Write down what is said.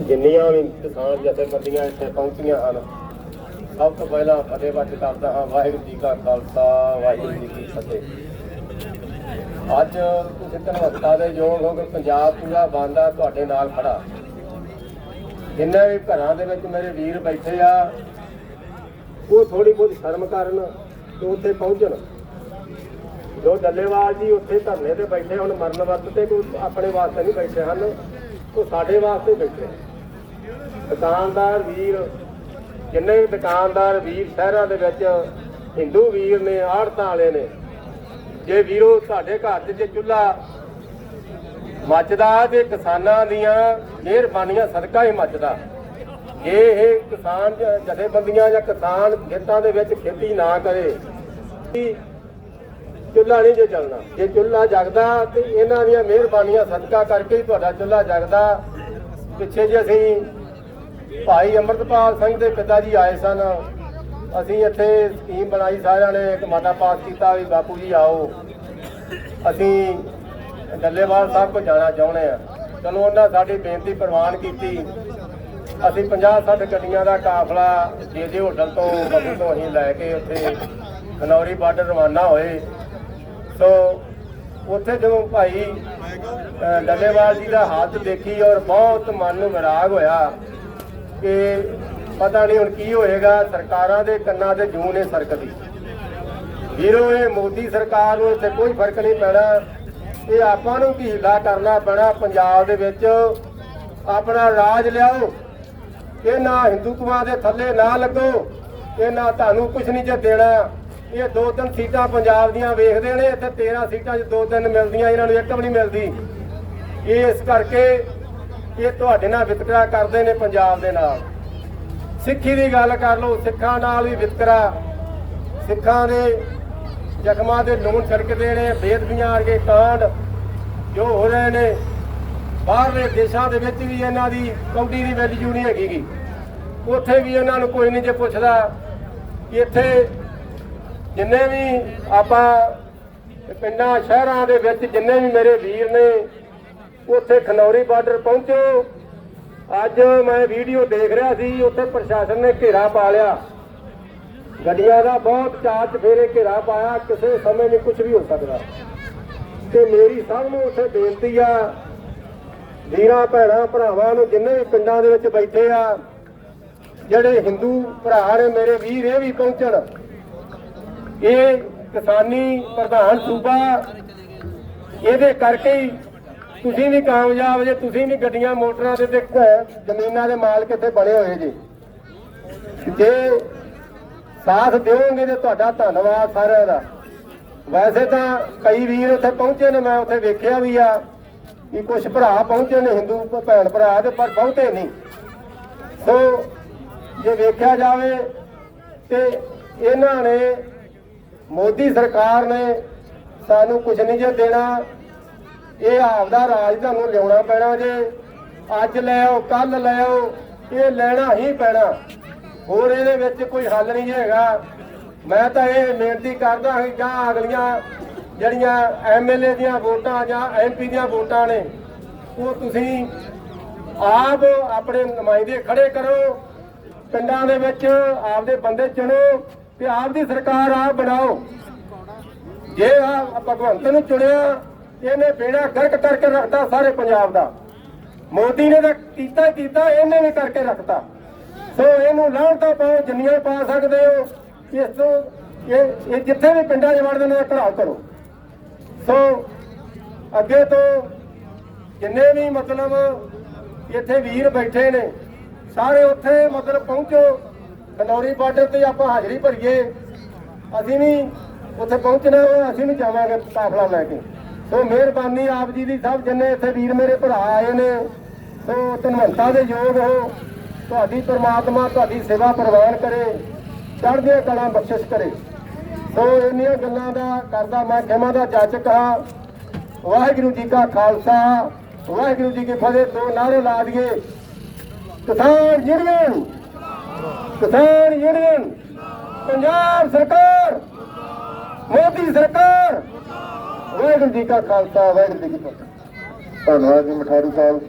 ਜਿੰਨੀਆਂ ਵੀ ਕਿਸਾਨ ਜਥੇਬੰਦੀਆਂ ਇੱਥੇ ਪਹੁੰਚੀਆਂ ਹਨ, ਸਭ ਤੋਂ ਪਹਿਲਾਂ ਫਤਿਹ ਬੱਚ ਕਰਦਾ ਹਾਂ, ਵਾਹਿਗੁਰੂ ਜੀ ਕਾ ਖਾਲਸਾ, ਵਾਹਿਗੁਰੂ ਜੀ ਕੀ ਫਤਿਹ। ਅੱਜ ਤੁਸੀਂ ਧੰਨਵਾਦਤਾ ਦੇ ਯੋਗ ਹੋ ਕੇ ਪੰਜਾਬ ਪੂਰਾ ਬੰਦਾ ਤੁਹਾਡੇ ਨਾਲ ਖੜਾ। ਜਿੰਨੇ ਵੀ ਘਰਾਂ ਦੇ ਵਿੱਚ ਮੇਰੇ ਵੀਰ ਬੈਠੇ ਆ, ਉਹ ਥੋੜੀ ਬਹੁਤ ਸ਼ਰਮ ਕਰਨ ਤੇ ਉੱਥੇ ਪਹੁੰਚਣ। ਜੋ ਡੱਲੇਵਾਲ ਜੀ ਉੱਥੇ ਧਰਨੇ ਤੇ ਬੈਠੇ ਹੁਣ, ਮਰਨ ਵਰਤ ਤੇ ਕੋਈ ਆਪਣੇ ਵਾਸਤੇ ਨਹੀਂ ਬੈਠੇ ਹਨ। ਉਹ ਸਾਡੇ ਵਾਸਤੇ ਬੈਠੇ ਦੁਕਾਨਦਾਰ ਵੀਰ, ਜਿੰਨੇ ਵੀ ਦੁਕਾਨਦਾਰ ਵੀਰ ਸ਼ਹਿਰਾਂ ਦੇ ਵਿੱਚ ਹਿੰਦੂ ਵੀਰ ਨੇ, ਆੜਤਾਂ ਵਾਲੇ ਨੇ, ਜੇ ਵੀਰੋ ਤੁਹਾਡੇ ਘਰ 'ਚ ਜੇ ਚੁੱਲ੍ਹਾ ਮੱਚਦਾ ਤੇ ਕਿਸਾਨਾਂ ਦੀਆਂ ਮਿਹਰਬਾਨੀਆਂ ਸਦਕਾ ਹੀ ਮੱਚਦਾ। ਜੇ ਇਹ ਕਿਸਾਨ ਜ- ਜਥੇਬੰਦੀਆਂ ਜਾਂ ਕਿਸਾਨ ਖੇਤਾਂ ਦੇ ਵਿੱਚ ਖੇਤੀ ਨਾ ਕਰੇ ਚੁੱਲ੍ਹਾ ਨਹੀਂ ਜੇ ਚੱਲਣਾ। ਜੇ ਚੁੱਲ੍ਹਾ ਜਗਦਾ ਤੇ ਇਹਨਾਂ ਦੀਆਂ ਮਿਹਰਬਾਨੀਆਂ ਸਦਕਾ ਕਰਕੇ ਹੀ ਤੁਹਾਡਾ ਚੁੱਲ੍ਹਾ ਜਗਦਾ। ਪਿੱਛੇ ਜੇ ਅਸੀਂ ਭਾਈ ਅਮਰਤਪਾਲ ਸਿੰਘ ਦੇ ਪਿਤਾ ਜੀ ਆਏ ਸਨ। ਅਸੀਂ ਇੱਥੇ ਸਕੀਮ ਬਣਾਈ, ਸਾਰਿਆਂ ਨੇ ਇੱਕ ਮਾਤਾ ਪਾਸ ਕੀਤਾ ਵੀ ਬਾਪੂ ਜੀ ਆਓ। ਅਸੀਂ ਡੱਲੇਵਾਲ ਸਾਹਿਬ ਕੋ ਜਾਣਾ ਚਾਹੁੰਦੇ ਆ ਚਲੋ ਉਹਨਾਂ ਸਾਡੀ ਬੇਨਤੀ ਪ੍ਰਵਾਨ ਕੀਤੀ। ਅਸੀਂ 50 60 ਗੱਡੀਆਂ ਦਾ ਕਾਫਲਾ ਜੇ ਜੇ ਹੋਟਲ ਤੋਂ, ਬੱਬੂ ਤੋਂ ਅਸੀਂ ਲੈ ਕੇ ਉੱਥੇ ਖਨੌਰੀ ਬਾਰਡਰ ਰਵਾਨਾ ਹੋਏ। ਸੋ ਉੱਥੇ ਜਦੋਂ ਭਾਈ ਡੱਲੇਵਾਲ ਜੀ ਦਾ ਹੱਥ ਦੇਖੀ ਔਰ ਬਹੁਤ ਮਨ ਨੂੰ ਵਿਰਾਗ ਹੋਇਆ ਕਿ ਪਤਾ ਨਹੀਂ ਹੁਣ ਕੀ ਹੋਏਗਾ, ਸਰਕਾਰਾਂ ਦੇ ਕੰਨਾਂ ਤੇ ਜੂਨ ਨੇ ਸਰਕਦੀ। ਵੀਰੋ, ਇਹ ਮੋਦੀ ਸਰਕਾਰ ਨੂੰ ਇੱਥੇ ਕੋਈ ਫ਼ਰਕ ਨਹੀਂ ਪੈਣਾ। ਇਹ ਆਪਾਂ ਨੂੰ ਕੀ ਹੀਲਾ ਕਰਨਾ ਪੈਣਾ ਪੰਜਾਬ ਦੇ ਵਿੱਚ? ਆਪਣਾ ਰਾਜ ਲਿਆਓ। ਇਹ ਨਾ ਹਿੰਦੂਤਵਾਂ ਦੇ ਥੱਲੇ ਨਾ ਲੱਗੋ। ਇਹ ਨਾ ਤੁਹਾਨੂੰ ਕੁਝ ਨਹੀਂ ਜੇ ਦੇਣਾ। ਇਹ ਦੋ ਤਿੰਨ ਸੀਟਾਂ ਪੰਜਾਬ ਦੀਆਂ ਵੇਖਦੇ ਨੇ, ਇੱਥੇ 13 ਸੀਟਾਂ 'ਚ ਦੋ ਤਿੰਨ ਮਿਲਦੀਆਂ, ਇਹਨਾਂ ਨੂੰ ਇੱਕ ਵੀ ਨਹੀਂ ਮਿਲਦੀ। ਇਸ ਕਰਕੇ ਇਹ ਤੁਹਾਡੇ ਨਾਲ ਵਿਤਕਰਾ ਕਰਦੇ ਨੇ ਪੰਜਾਬ ਦੇ ਨਾਲ। ਸਿੱਖੀ ਦੀ ਗੱਲ ਕਰ ਲਓ, ਸਿੱਖਾਂ ਨਾਲ ਵੀ ਵਿਤਕਰਾ। ਸਿੱਖਾਂ ਦੇ ਜ਼ਖਮਾਂ ਦੇ ਲੂਣ ਛਿੜਕਦੇ ਨੇ ਬੇਦਬੀਆਂ ਵਰਗੇ ਕਾਂਡ ਜੋ ਹੋ ਰਹੇ ਨੇ। ਬਾਹਰਲੇ ਦੇਸ਼ਾਂ ਦੇ ਵਿੱਚ ਵੀ ਇਹਨਾਂ ਦੀ ਕੌਡੀ ਦੀ ਵੈਲਿਊ ਨਹੀਂ ਹੈਗੀ ਉੱਥੇ ਵੀ ਇਹਨਾਂ ਨੂੰ ਕੋਈ ਨਹੀਂ ਜੇ ਪੁੱਛਦਾ, ਇੱਥੇ ਜਿੰਨੇ ਵੀ ਆਪਾਂ ਪਿੰਡਾਂ, ਸ਼ਹਿਰਾਂ ਦੇ ਵਿੱਚ ਜਿੰਨੇ ਵੀ ਮੇਰੇ ਵੀਰ ਨੇ, ਉੱਥੇ ਖਨੌਰੀ ਬਾਰਡਰ ਪਹੁੰਚੋ। ਅੱਜ ਮੈਂ ਵੀਡੀਓ ਦੇਖ ਰਿਹਾ ਸੀ, ਉੱਥੇ ਪ੍ਰਸ਼ਾਸਨ ਨੇ ਘੇਰਾ ਪਾ ਲਿਆ। ਗੱਡੀਆਂ ਦਾ ਬਹੁਤ ਚਾਰ ਚਫੇਰੇ ਘੇਰਾ ਪਾਇਆ, ਕਿਸੇ ਸਮੇਂ ਨਹੀਂ ਕੁਝ ਵੀ ਹੋ ਸਕਦਾ। ਤੇ ਮੇਰੀ ਸਭ ਨੂੰ ਉੱਥੇ ਬੇਨਤੀ ਆ, ਵੀਰਾਂ, ਭੈਣਾਂ, ਭਰਾਵਾਂ ਨੂੰ, ਜਿੰਨੇ ਵੀ ਪਿੰਡਾਂ ਦੇ ਵਿੱਚ ਬੈਠੇ ਆ, ਜਿਹੜੇ ਹਿੰਦੂ ਭਰਾ ਨੇ, ਮੇਰੇ ਵੀਰ ਇਹ ਵੀ ਪਹੁੰਚਣ। ਇਹ ਕਿਸਾਨੀ ਪ੍ਰਧਾਨ ਸੂਬਾ, ਇਹਦੇ ਕਰਕੇ ਹੀ ਤੁਸੀਂ ਵੀ ਕਾਮਯਾਬ ਜੇ, ਤੁਸੀਂ ਵੀ ਗੱਡੀਆਂ, ਮੋਟਰਾਂ ਦੇ ਤੇ ਜ਼ਮੀਨਾਂ ਦੇ ਮਾਲਕ ਇੱਥੇ ਬਣੇ ਹੋਏ ਜੀ। ਜੇ ਸਾਥ ਦਿਓਗੇ ਤੇ ਤੁਹਾਡਾ ਧੰਨਵਾਦ ਸਾਰਿਆਂ ਦਾ। ਵੈਸੇ ਤਾਂ ਕਈ ਵੀਰ ਉੱਥੇ ਪਹੁੰਚੇ ਨੇ, ਮੈਂ ਉੱਥੇ ਵੇਖਿਆ ਵੀ ਆ ਕਿ ਕੁਝ ਭਰਾ ਪਹੁੰਚੇ ਨੇ, ਹਿੰਦੂ ਭੈਣ ਭਰਾ ਤੇ, ਪਰ ਬਹੁਤੇ ਨਹੀਂ। ਸੋ ਜੇ ਵੇਖਿਆ ਜਾਵੇ ਤੇ ਇਹਨਾਂ ਨੇ ਮੋਦੀ ਸਰਕਾਰ ਨੇ ਸਾਨੂੰ ਕੁਝ ਨਹੀਂ ਜੇ ਦੇਣਾ, ਇਹ ਆਪਦਾ ਰਾਜ ਤੁਹਾਨੂੰ ਲਿਆਉਣਾ ਪੈਣਾ ਜੇ। ਅੱਜ ਲੈ ਆਓ ਕੱਲ ਲੈ ਆਓ, ਇਹ ਲੈਣਾ ਹੀ ਪੈਣਾ। ਹੋਰ ਇਹਦੇ ਵਿੱਚ ਕੋਈ ਹੱਲ ਨਹੀਂ ਹੈਗਾ। ਮੈਂ ਤਾਂ ਇਹ ਬੇਨਤੀ ਕਰਦਾ ਹਾਂ ਕਿ ਜਾਂ ਅਗਲੀਆਂ ਜਿਹੜੀਆਂ ਐਮਐਲਏ ਦੀਆਂ ਵੋਟਾਂ ਜਾਂ ਐਮਪੀ ਦੀਆਂ ਵੋਟਾਂ ਨੇ, ਉਹ ਤੁਸੀਂ ਆਪ ਆਪਣੇ ਨੁਮਾਇੰਦੇ ਖੜੇ ਕਰੋ। ਪਿੰਡਾਂ ਦੇ ਵਿੱਚ ਆਪਦੇ ਬੰਦੇ ਚੁਣੋ। ਤੇ ਆਪਦੀ ਸਰਕਾਰ ਆਪ ਬਣਾਓ। ਜੇ ਆ ਭਗਵੰਤ ਨੂੰ ਚੁਣਿਆ, ਇਹਨੇ ਬੇੜਾ ਗਰਕ ਕਰਕੇ ਰੱਖਦਾ ਸਾਰੇ ਪੰਜਾਬ ਦਾ। ਮੋਦੀ ਨੇ ਤਾਂ ਕੀਤਾ ਕੀਤਾ, ਇਹਨੇ ਵੀ ਕਰਕੇ ਰੱਖਤਾ। ਸੋ ਇਹਨੂੰ ਲਾਹਣ ਤਾਂ ਪਾਓ, ਜਿੰਨੀਆਂ ਪਾ ਸਕਦੇ ਹੋ, ਇਸ ਤੋਂ ਇਹ ਇਹ ਜਿੱਥੇ ਵੀ ਪਿੰਡਾਂ 'ਚ ਵੜਦੇ ਨੇ ਘਰਾਓ ਕਰੋ। ਸੋ ਅੱਗੇ ਤੋਂ ਜਿੰਨੇ ਵੀ ਮਤਲਬ ਇੱਥੇ ਵੀਰ ਬੈਠੇ ਨੇ, ਸਾਰੇ ਉੱਥੇ ਮਤਲਬ ਪਹੁੰਚੋ। ਖਨੌਰੀ ਬਾਰਡਰ ਤੇ ਆਪਾਂ ਹਾਜ਼ਰੀ ਭਰੀਏ। ਅਸੀਂ ਵੀ ਉੱਥੇ ਪਹੁੰਚਣਾ ਵਾ, ਅਸੀਂ ਵੀ ਜਾਵਾਂਗੇ ਕਾਫਲਾ ਲੈ ਕੇ। ਸੋ ਮਿਹਰਬਾਨੀ ਆਪ ਜੀ ਦੀ ਸਭ ਜਿੰਨੇ ਇੱਥੇ ਵੀਰ ਮੇਰੇ ਭਰਾ ਆਏ ਨੇ ਸੋ ਧੰਨਵੰਤਾ ਦੇ ਯੋਗ ਹੋ ਤੁਹਾਡੀ ਪ੍ਰਮਾਤਮਾ ਤੁਹਾਡੀ ਸੇਵਾ ਪ੍ਰਵਾਨ ਕਰੇ ਚੜ੍ਹਦੀਆਂ ਕਲਾ ਬਖਸ਼ਿਸ਼ ਕਰੇ। ਸੋ ਇੰਨੀਆਂ ਗੱਲਾਂ ਦਾ ਕਰਦਾ ਮੈਂ ਖਿਮਾ ਦਾ ਜਾਚਕ ਹਾਂ। ਵਾਹਿਗੁਰੂ ਜੀ ਕਾ ਖਾਲਸਾ ਵਾਹਿਗੁਰੂ ਜੀ ਕੀ ਫਤਿਹ ਦੋ ਨਾਰੇ ਲਾ ਦਈਏ। ਕਿਸਾਨ ਯੂਨੀਅਨ ਕਿਸਾਨ ਯੂਨੀਅਨ ਪੰਜਾਬ ਸਰਕਾਰ, ਮੋਦੀ ਸਰਕਾਰ, ਵਾਹਿਗੁਰੂ ਜੀ ਕਾ ਖਾਲਸਾ, ਵਾਹਿਗੁਰੂ ਜੀ ਕੀ ਫਤਿਹ। ਧੰਨਵਾਦ ਜੀ, ਮਠਾਰੂ ਸਾਹਿਬ।